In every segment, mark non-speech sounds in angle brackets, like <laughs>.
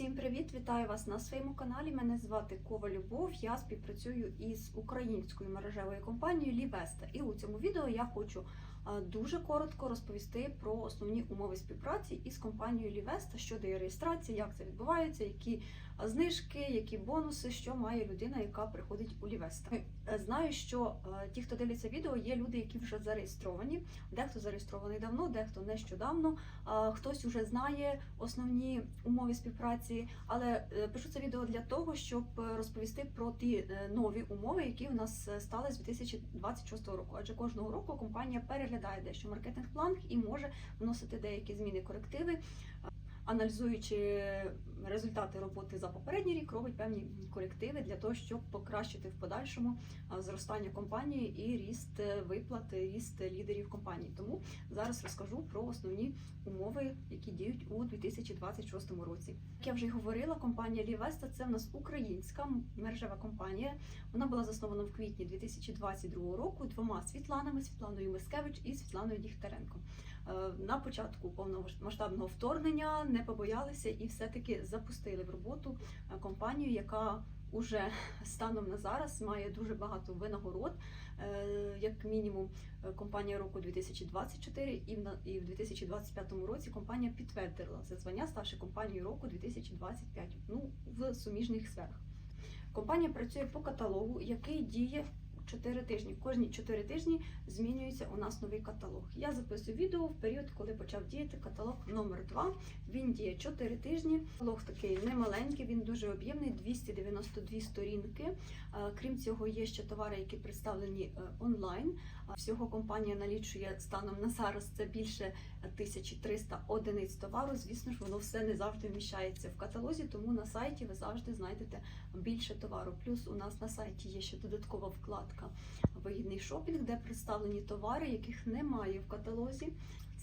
Всім привіт! Вітаю вас на своєму каналі. Мене звати Кова Любов. Я співпрацюю із українською мережевою компанією Лівеста. І у цьому відео я хочу дуже коротко розповісти про основні умови співпраці із компанією Лівеста щодо її реєстрації, як це відбувається, які знижки, які бонуси, що має людина, яка приходить у Лівеста. Е, Знаю, що е, ті, хто дивляться відео, є люди, які вже зареєстровані. Дехто зареєстрований давно, дехто нещодавно. Хтось уже знає основні умови співпраці, але е, пишу це відео для того, щоб розповісти про ті нові умови, які в нас стали з 2026 року. Адже кожного року компанія переглядає дещо маркетинг-план і може вносити деякі зміни, корективи. Аналізуючи результати роботи за попередній рік, робить певні корективи для того, щоб покращити в подальшому зростання компанії і ріст е, виплат, ріст лідерів компанії. Тому зараз розкажу про основні умови, які діють у 2026 році. Як я вже говорила, компанія Лівеста це в нас українська мережева компанія. Вона була заснована в квітні 2022 року двома Світланами Світланою Мискевич і Світланою Дігтяренко. Е, На початку повномасштабного вторгнення не побоялися і все-таки запустили в роботу е, компанію, яка уже <laughs> станом на зараз має дуже багато винагород. Е, Як мінімум, компанія року 2024 і в на- і в 2025 році компанія підтвердила це звання, ставши компанією року 2025 ну, в суміжних сферах. Компанія працює по каталогу, який діє 4 тижні. Кожні 4 тижні змінюється у нас новий каталог. Я записую відео в період, коли почав діяти каталог номер 2 Він діє 4 тижні. Каталог такий немаленький, він дуже об'ємний, 292 сторінки. Е, Крім цього, є ще товари, які представлені е, онлайн. Всього компанія налічує станом на зараз це більше 1300 одиниць товару. Звісно ж, воно все не завжди вміщається в каталозі, тому на сайті ви завжди знайдете більше товару. Плюс у нас на сайті є ще додаткова вкладка Вигідний шопінг, де представлені товари, яких немає в каталозі.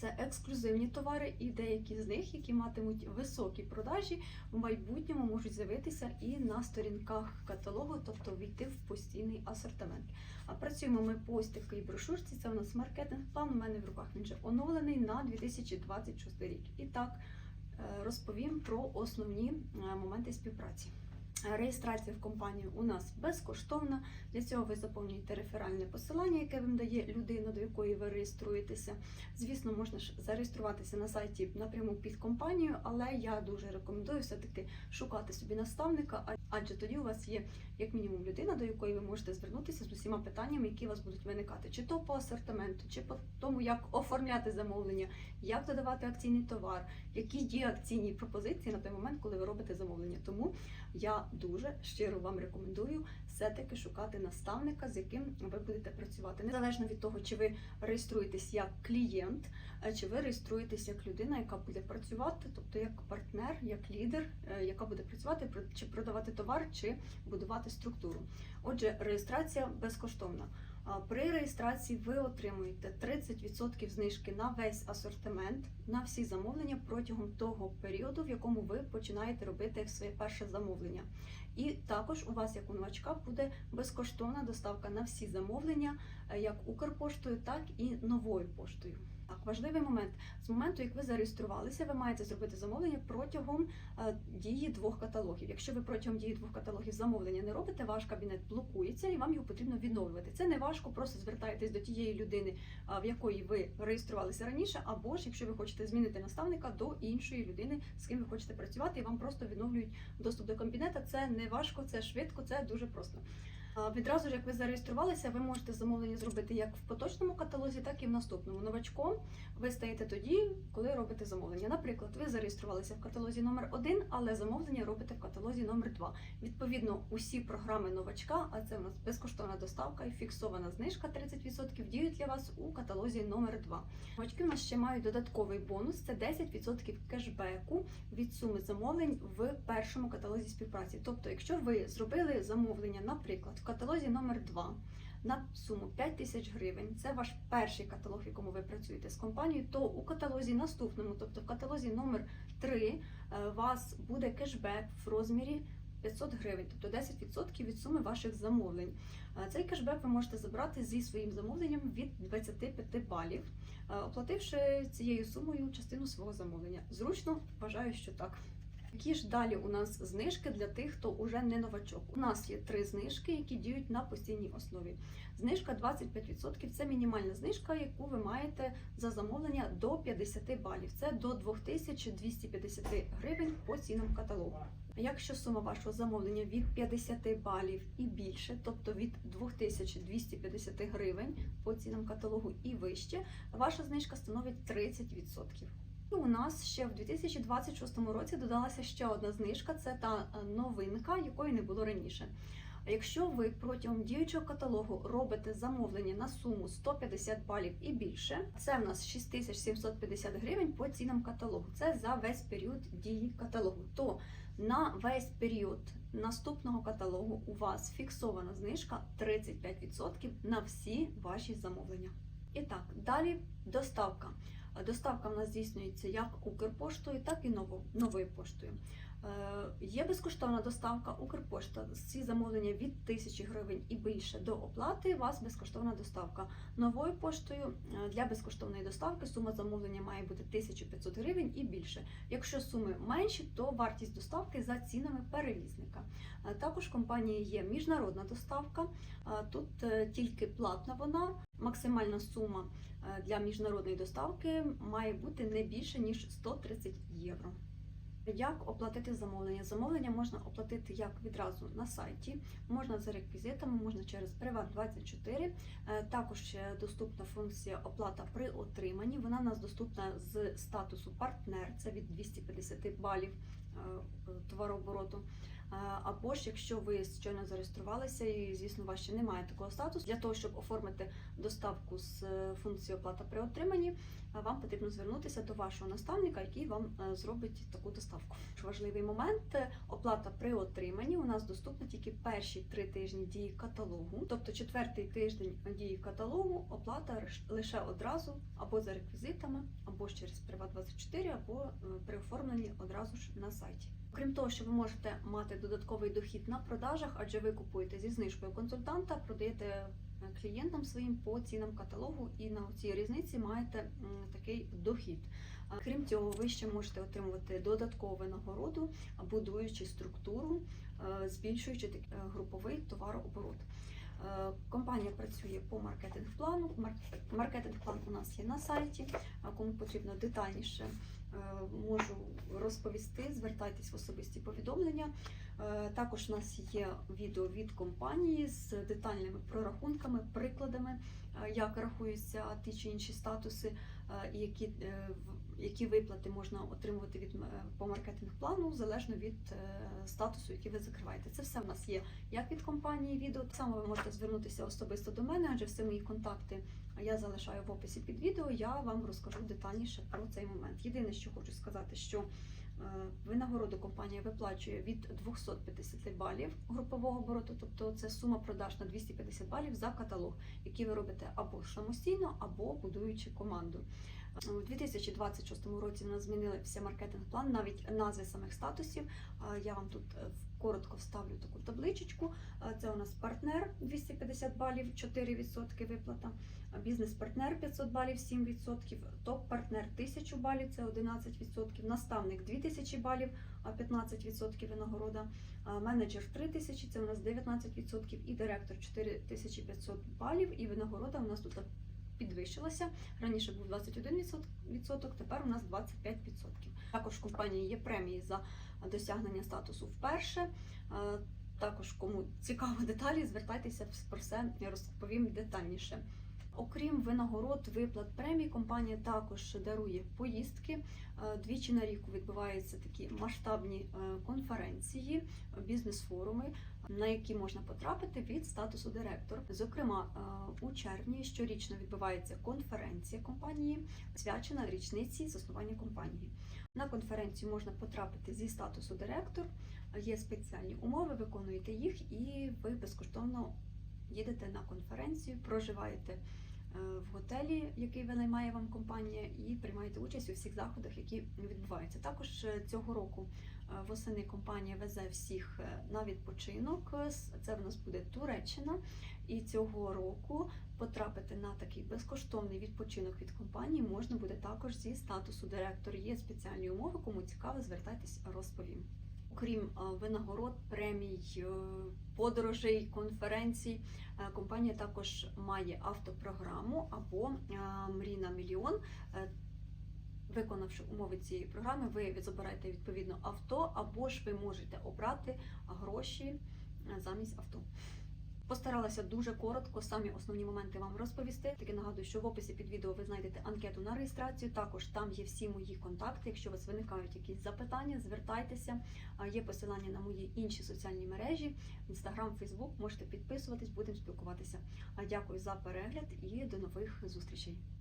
Це ексклюзивні товари, і деякі з них, які матимуть високі продажі, в майбутньому можуть з'явитися і на сторінках каталогу, тобто війти в постійний асортимент. А працюємо ми по ось такій брошурці. Це у нас маркетинг-план. У мене в руках він вже оновлений на 2026 рік. І так е, розповім про основні е, моменти співпраці. Реєстрація в компанію у нас безкоштовна. Для цього ви заповнюєте реферальне посилання, яке вам дає людина, до якої ви реєструєтеся. Звісно, можна ж зареєструватися на сайті напряму під компанію, але я дуже рекомендую все-таки шукати собі наставника, адже тоді у вас є як мінімум людина, до якої ви можете звернутися з усіма питаннями, які у вас будуть виникати, чи то по асортименту, чи по тому, як оформляти замовлення, як додавати акційний товар, які є акційні пропозиції на той момент, коли ви робите замовлення. Тому я дуже щиро вам рекомендую все-таки шукати наставника, з яким ви будете працювати. Незалежно від того, чи ви реєструєтесь як клієнт, е, чи ви реєструєтесь як людина, яка буде працювати, тобто як партнер, як лідер, е, яка буде працювати чи продавати товар, чи будувати структуру. Отже, реєстрація безкоштовна. При реєстрації ви отримуєте 30% знижки на весь асортимент, на всі замовлення протягом того періоду, в якому ви починаєте робити своє перше замовлення. І також у вас, як у новачка, буде безкоштовна доставка на всі замовлення, е, як Укрпоштою, так і новою поштою. Так, важливий момент. З моменту, як ви зареєструвалися, ви маєте зробити замовлення протягом е, дії двох каталогів. Якщо ви протягом дії двох каталогів замовлення не робите, ваш кабінет блокується і вам його потрібно відновлювати. Це не важко, просто звертаєтесь до тієї людини, а, в якої ви реєструвалися раніше, або ж якщо ви хочете змінити наставника до іншої людини, з ким ви хочете працювати, і вам просто відновлюють доступ до кабінета. Це не важко, це швидко, це дуже просто. Відразу ж, як ви зареєструвалися, ви можете замовлення зробити як в поточному каталозі, так і в наступному. Новачком ви стаєте тоді, коли робите замовлення. Наприклад, ви зареєструвалися в каталозі номер 1 але замовлення робите в каталозі номер 2 Відповідно, усі програми новачка, а це у нас безкоштовна доставка і фіксована знижка 30% діють для вас у каталозі номер 2 Новачки у нас ще мають додатковий бонус це 10% кешбеку від суми замовлень в першому каталозі співпраці. Тобто, якщо ви зробили замовлення, наприклад, каталозі номер 2 на суму 5 тисяч гривень, це ваш перший каталог, в якому ви працюєте з компанією, то у каталозі наступному, тобто в каталозі номер 3, е, вас буде кешбек в розмірі 500 гривень, тобто 10% від суми ваших замовлень. Е, Цей кешбек ви можете забрати зі своїм замовленням від 25 балів, е, оплативши цією сумою частину свого замовлення. Зручно, вважаю, що так. Які ж далі у нас знижки для тих, хто уже не новачок? У нас є три знижки, які діють на постійній основі. Знижка 25% – це мінімальна знижка, яку ви маєте за замовлення до 50 балів. Це до 2250 гривень по цінам каталогу. Якщо сума вашого замовлення від 50 балів і більше, тобто від 2250 гривень по цінам каталогу і вище, ваша знижка становить 30%. І у нас ще в 2026 році додалася ще одна знижка. Це та е, новинка, якої не було раніше. Якщо ви протягом діючого каталогу робите замовлення на суму 150 балів і більше, це в нас 6750 гривень по цінам каталогу. Це за весь період дії каталогу. То на весь період наступного каталогу у вас фіксована знижка 35% на всі ваші замовлення. І так, далі доставка. Доставка в нас здійснюється як Укрпоштою, так і новою поштою. Е, Є безкоштовна доставка Укрпошта. Ці замовлення від 1000 гривень і більше до оплати. У вас безкоштовна доставка. Новою поштою е, для безкоштовної доставки сума замовлення має бути 1500 гривень і більше. Якщо суми менші, то вартість доставки за цінами перевізника. Е, Також в компанії є міжнародна доставка. Тут тільки платна вона. Максимальна сума е, для міжнародної доставки має бути не більше ніж 130 євро. Як оплатити замовлення? Замовлення можна оплатити як відразу на сайті, можна за реквізитами, можна через Приват24. Е, Також доступна функція оплата при отриманні. Вона у нас доступна з статусу партнер, це від 250 балів е, товарообороту. Е, Або ж якщо ви щойно зареєструвалися і, звісно, у вас ще немає такого статусу, для того, щоб оформити доставку з функції функцією оплата при отриманні, е, вам потрібно звернутися до вашого наставника, який вам е, зробить таку доставку. Важливий момент е, оплата при отриманні у нас доступна тільки перші три тижні дії каталогу, тобто четвертий тиждень дії каталогу оплата лише одразу або за реквізитами, або через Приват24, або е, при оформленні одразу ж на сайті. Крім того, що ви можете мати додатковий дохід на продажах, адже ви купуєте зі знижкою консультанта, продаєте клієнтам своїм по цінам каталогу, і на цій різниці маєте такий дохід. Крім цього, ви ще можете отримувати додаткову винагороду, будуючи структуру, е, збільшуючи е, груповий товарооборот. Е, Компанія працює по маркетинг-плану. Мар- Маркетинг-план у нас є на сайті. Кому потрібно детальніше, е, можу розповісти. Звертайтесь в особисті повідомлення. Е, Також у нас є відео від компанії з детальними прорахунками, прикладами, е, як рахуються ті чи інші статуси, е, які, е, які виплати можна отримувати від е, по маркетинг-плану, залежно від е, статусу, який ви закриваєте. Це все в нас є як від компанії відео. Так само ви можете звернутися особисто до мене, адже всі мої контакти я залишаю в описі під відео. Я вам розкажу детальніше про цей момент. Єдине, що хочу сказати, що е, винагороду компанія виплачує від 250 балів групового обороту, тобто це сума продаж на 250 балів за каталог, який ви робите або самостійно, або будуючи команду. У 2026 році в нас змінився маркетинг-план, навіть назви самих статусів. Я вам тут е, коротко вставлю таку табличечку. Це у нас партнер 250 балів, 4% виплата. Бізнес-партнер 500 балів, 7%, топ-партнер 1000 балів, це 11%, наставник 2000 балів, а 15% винагорода, менеджер 3000, це у нас 19%, і директор 4500 балів, і винагорода у нас тут підвищилася. Раніше був 21%, тепер у нас 25%. Також в компанії є премії за досягнення статусу вперше. Е, Також, кому цікаво деталі, звертайтеся про все, я розповім детальніше. Окрім винагород, виплат премій, компанія також дарує поїздки. Е, Двічі на рік відбуваються такі масштабні е, конференції, бізнес-форуми, на які можна потрапити від статусу директор. Зокрема, е, у червні щорічно відбувається конференція компанії, свячена річниці заснування компанії. На конференцію можна потрапити зі статусу директор. Є спеціальні умови, виконуєте їх, і ви безкоштовно їдете на конференцію, проживаєте в готелі, який винаймає вам компанія, і приймаєте участь у всіх заходах, які відбуваються. Також е, цього року Е, Восени компанія везе всіх е, на відпочинок. Це в нас буде Туреччина. І цього року потрапити на такий безкоштовний відпочинок від компанії можна буде також зі статусу директор. Є спеціальні умови. Кому цікаво, звертайтесь, розповім. Окрім е, винагород, премій, е, подорожей, конференцій, е, компанія також має автопрограму або Мрій на мільйон. Виконавши умови цієї програми, ви забираєте відповідно авто, або ж ви можете обрати гроші замість авто. Постаралася дуже коротко самі основні моменти вам розповісти. Таки нагадую, що в описі під відео ви знайдете анкету на реєстрацію. Також там є всі мої контакти. Якщо у вас виникають якісь запитання, звертайтеся. Є посилання на мої інші соціальні мережі: Інстаграм, Фейсбук. Можете підписуватись, будемо спілкуватися. А Дякую за перегляд і до нових зустрічей.